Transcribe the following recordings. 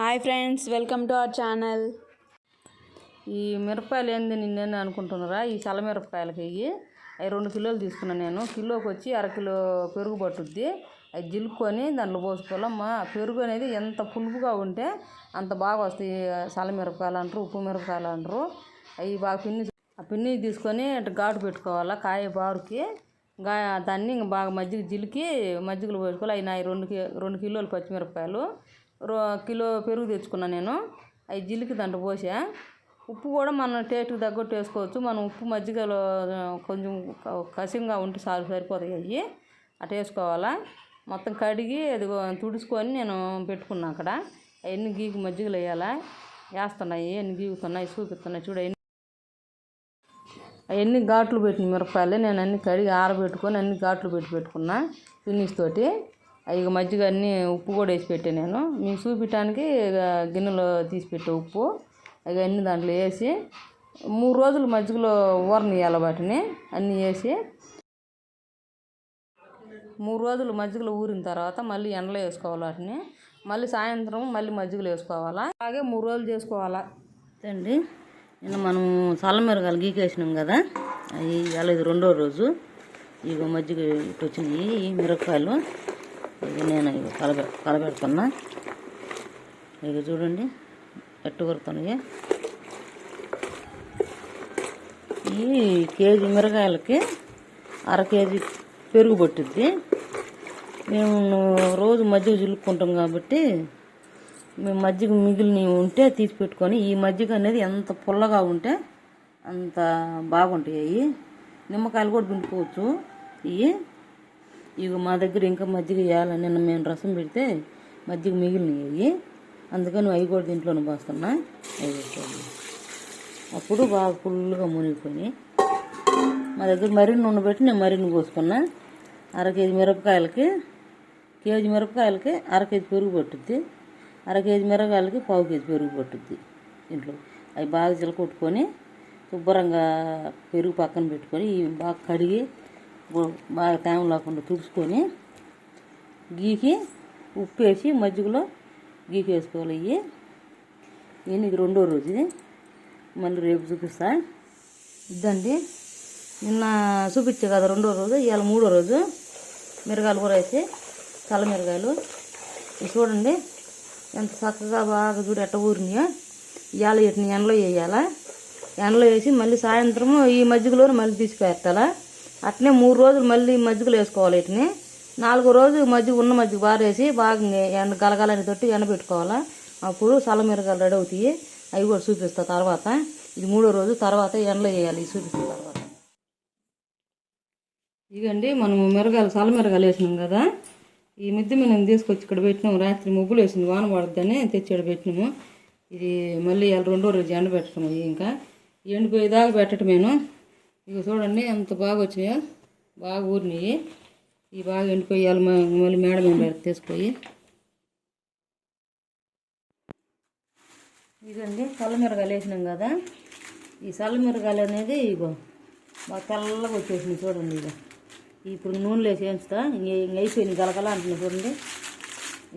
Hi friends welcome to our channel. ఈ మిరపకాయలు ఏంది నిన్నేను అనుకుంటున్నారా? ఈ చల్ల మిరపకాయలకి ఇవి. అవి రెండు కిలోలు తీసుకున్నాను నేను. కిలోకి వచ్చి అరకిలో పెరుగు పట్టుద్ది. అవి జిలుక్కొని దాంట్లో పోసుకోవాలి. మా పెరుగు అనేది ఎంత పులుపుగా ఉంటే అంత బాగా వస్తాయి. చల్ల మిరపకాయలు అంటారు ఉప్పు మిరపకాయలు అంటారు. అవి బాగా పిన్ని ఆ పిన్ని తీసుకొని ఘాటు పెట్టుకోవాలా కాయ బారుకి. గా దాన్ని ఇంకా బాగా మజ్జిగ జిలికి మజ్జిగలో పోసుకోవాలి. అయినా రెండు కి రెండు కిలోలు పచ్చిమిరపకాయలు. రో కిలో పెరుగు తెచ్చుకున్నా నేను. అవి జిలికి దాంట్లో పోసా. ఉప్పు కూడా మనం టేస్ట్కి తగ్గట్టు వేసుకోవచ్చు. మనం ఉప్పు మజ్జిగలో కొంచెం కసిగా కసింగా ఉంటే సార్ సరిపోతాయి అవి. అటు వేసుకోవాలా. మొత్తం కడిగి అది తుడుచుకొని నేను పెట్టుకున్నా అక్కడ. అవన్నీ గీకి మజ్జిగలు వేయాలా. వేస్తున్నాయి అన్ని గీగుతున్నాయి చూపిస్తున్నాయి చూడ అవన్నీ ఘాట్లు పెట్టిన మిరపకాయలు. నేను అన్ని కడిగి ఆరబెట్టుకొని అన్ని ఘాట్లు పెట్టి పెట్టుకున్నా. ఫినిష్ తోటి. ఇక మజ్జిగ అన్నీ ఉప్పు కూడా వేసి పెట్టాను నేను. మీకు చూపించడానికి ఇక గిన్నెలో తీసి పెట్టే ఉప్పు. ఇక అన్ని దాంట్లో వేసి మూడు రోజులు మజ్జిగలో ఊరనియాలి వాటిని. అన్నీ వేసి మూడు రోజులు మజ్జిగలో ఊరిన తర్వాత మళ్ళీ ఎండలో వేసుకోవాలి వాటిని. మళ్ళీ సాయంత్రం మళ్ళీ మజ్జిగలో వేసుకోవాలా? అలాగే మూడు రోజులు చేసుకోవాలా? అండి నిన్న మనం చల్లమిరగాలు గీకేసినాం కదా. అవి ఇవాళ ఇది రెండో రోజు. ఇగో మజ్జిగ ఇటు వచ్చినాయి ఈ మిరపకాయలు. ఇది నేను ఇక కలబె కలబెడుతున్నా ఇక చూడండి ఎట్టు కొడుతున్నాయి ఈ కేజీ మిరకాయలకి అర కేజీ పెరుగు పట్టుద్ది. మేము రోజు మజ్జిగ చిలుక్కుంటాం కాబట్టి మేము మజ్జిగ మిగిలిన ఉంటే తీసి పెట్టుకొని ఈ మజ్జిగ అనేది ఎంత పుల్లగా ఉంటే అంత బాగుంటాయి. అవి నిమ్మకాయలు కూడా పిండుకోవచ్చు. ఇవి ఇక మా దగ్గర ఇంకా మజ్జిగ వేయాలని నిన్న మేము రసం పెడితే మజ్జిగ మిగిలినవి అవి అందుకని అవి కూడా దీంట్లోనే పోస్తున్నా. అవి అప్పుడు బాగా ఫుల్గా మునిగిపోయి మా దగ్గర మరిన్ని నూనె పెట్టి నేను మరిన్ని పోసుకున్నా. అర కేజీ మిరపకాయలకి కేజీ మిరపకాయలకి అర కేజీ పెరుగు పట్టుద్ది. అర కేజీ మిరపకాయలకి పావు కేజీ పెరుగు పట్టుద్ది ఇంట్లో అవి బాగా చిలకొట్టుకొని శుభ్రంగా పెరుగు పక్కన పెట్టుకొని ఇవి బాగా కడిగి బాగా తేమ లేకుండా తుడుచుకొని గీకి ఉప్పు వేసి మజ్జిగలో గీకి వేసుకోవాలి ఇవి ఇవన్నీ ఇది రెండో రోజు మళ్ళీ రేపు చూపిస్తా. ఇద్దండి నిన్న చూపించే కదా రెండో రోజు ఇవాళ మూడో రోజు. మిరగాయలు కూడా వేసి తల మిరగాయలు. చూడండి. ఎంత చక్కగా బాగా చూడు ఎట్ట ఊరినాయో. ఇవాళ వీటిని ఎండలో వేయాలా? ఎండలో వేసి మళ్ళీ సాయంత్రము ఈ మజ్జిగలో మళ్ళీ తీసి పెట్టాలా అట్నే మూడు రోజులు మళ్ళీ మజ్జిగలో వేసుకోవాలి వీటిని. నాలుగో రోజు మజ్జిగ ఉన్న మజ్జిగ బారేసి బాగా ఎండ గలగలని తొట్టి ఎండబెట్టుకోవాలా. అప్పుడు సలమిరగాలు రెడీ అవుతాయి. అవి కూడా చూపిస్తా తర్వాత. ఇది మూడో రోజు తర్వాత ఎండలో వేయాలి చూపిస్తా తర్వాత. ఇదండి మనము మిరగాలు చల్ల వేసినాం కదా. ఈ మిద్దె మేము తీసుకొచ్చి ఇక్కడ పెట్టినాం. రాత్రి ముగ్గులు వేసింది వాన పడద్దని తెచ్చి ఇక్కడ పెట్టినాము. ఇది మళ్ళీ ఇవాళ రెండో రోజు ఎండ పెట్టడం ఇంకా. ఎండిపోయేదాకా పెట్టటమేను. ఇక చూడండి ఎంత బాగా వచ్చినాయో. బాగా ఊరినాయి. ఇవి బాగా ఎండిపోయాలి మళ్ళీ మేడ మీద తీసుకుపోయి. ఇదండి చల్లమిరగాయలు వేసినాం కదా. ఈ చల్లమిరగాయలు అనేది ఇగో బాగా తెల్లగా వచ్చేసింది చూడండి ఇక ఇప్పుడు నూనెలో వేసి వేయించుతా. ఇంక అయిపోయింది గలగల అంటున్నాయి చూడండి.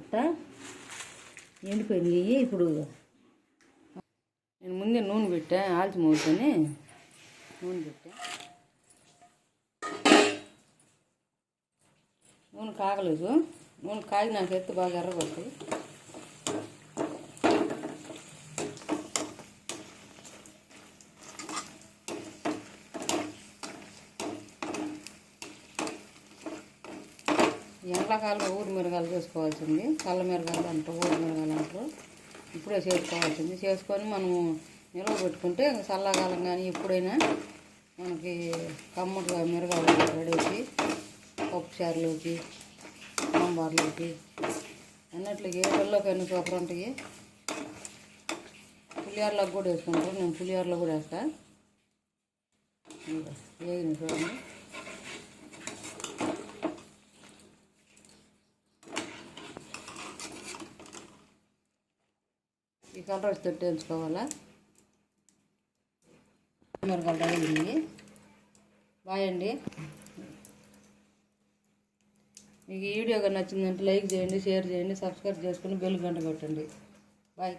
ఇట్టా ఎండిపోయింది ఇవి ఇప్పుడు నేను ముందే నూనె పెట్టా ఆల్చి మూతని నూనె పెట్టా. నూనె కాగలేదు. నూనె కాగి నాకు ఎత్తు బాగా ఎర్రగొస్తాయి ఎండాకాలం ఊరు మిరగాయలు చేసుకోవాల్సింది. చల్ల మిరగాయలు అంటారు ఊరు మిరగాయలు అంటారు. ఇప్పుడే చేసుకోవాల్సింది. చేసుకొని మనము నిల్వ పెట్టుకుంటే చల్లకాలం కానీ ఎప్పుడైనా మనకి కమ్మటిగా మిరగాయలు రెడీ అవుతాయి పప్పు చారులోకి సాంబార్లోకి అన్నట్లకి ఏ పిల్లలకైనా సూపర్ ఉంటాయి. పులిహోరలోకి కూడా వేసుకుంటాం నేను పులిహోరలో కూడా వేస్తా. ఇదిగో, చూడండి. ఈ కలర్ తొట్టేసుకోవాలా తొట్టి తగిలింది బాయ్ అండి మీకు ఈ వీడియో కానీ నచ్చిందంటే లైక్ చేయండి షేర్ చేయండి సబ్స్క్రైబ్ చేసుకుని బెల్ గంట కొట్టండి. బాయ్.